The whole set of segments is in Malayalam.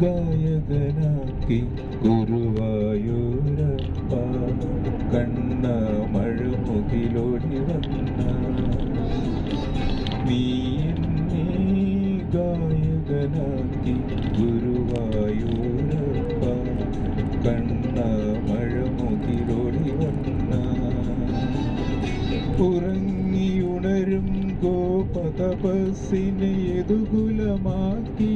ഗായകനാക്കി ഗുരുവായൂരപ്പ കണ്ണ മഴമുകിലോടി വന്ന നീ എന്നെ ഗായകനാക്കി ഗുരുവായൂരപ്പ കണ്ണ മഴമുകിലോടി വന്ന ഉറങ്ങിയുണരും ഗോപതപസ്സിനെ എതുകുലമാക്കി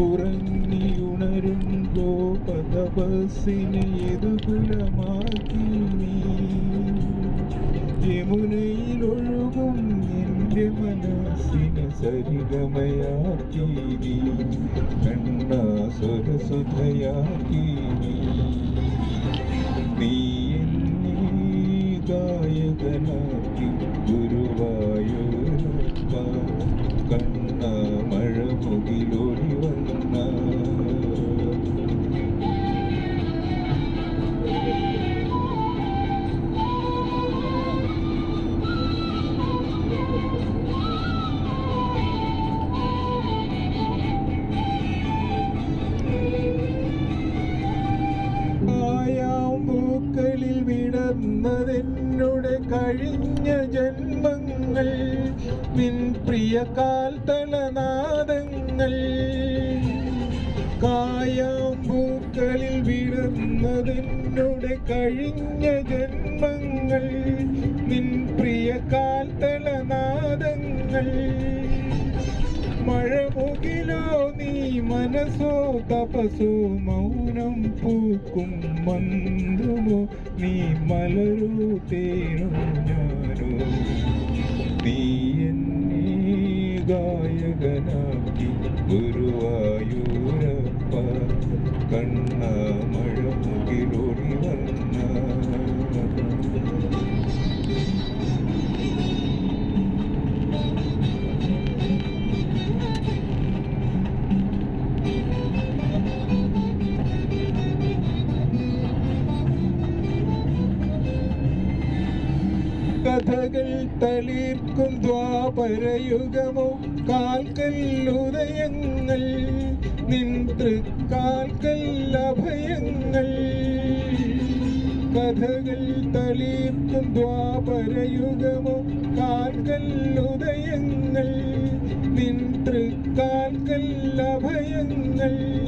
നീ ഉറങ്ങിയുണരും ഗോപതപസ്സിനെ എതുകുലമാക്കി നീ? യമുനയിലൊഴുകും എന്റെ മനസ്സിനെ സരിഗമയാക്കി നീ. കണ്ണാ സ്വരസുധയാക്കി നീ നീ. വിടർന്നതെന്നുടെ കഴിഞ്ഞ ജന്മങ്ങൾ നിൻ പ്രിയ കാൽത്തലനാദങ്ങൾ കായാമ്പൂക്കളിൽ വിടുന്നതെന്നോട് കഴിഞ്ഞ ജന്മങ്ങൾ നിൻ പ്രിയ കാൽത്തലനാദങ്ങൾ മഴ മനസ്സോ തപസോ മൗനം പൂക്കും മന്ത്രമോ നീ മലരൂ തേനോ ഞാനോ. നീ എന്നെ ഗായകനാക്കി ഗുരുവായൂരപ്പ കഥകൾ തളിർക്കും ദ്വാപരയുഗമോ. കാൽക്കല്ലുദയങ്ങൾ ഉദയങ്ങൾ നിൻ തൃക്കാൽക്കൽ അഭയങ്ങൾ. കഥകൾ തളിർക്കും ദ്വാപരയുഗമോ. കാൽക്കല്ലുദയങ്ങൾ ഉദയങ്ങൾ നിൻ തൃക്കാൽക്കൽ അഭയങ്ങൾ.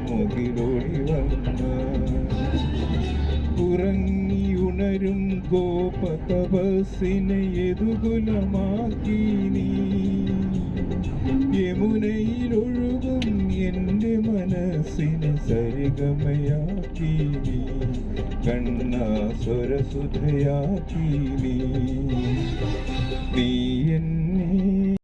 മഴ മുകിലോടി വന്ന ഉറങ്ങിയുണരും ഗോപതപസ്സിനെ എതുകുലമാക്കി നീ. യമുനയിലൊഴുകും എന്റെ മനസ്സിനെ സരിഗമയാക്കി നീ. സ്വരസുധയാക്കി നീ.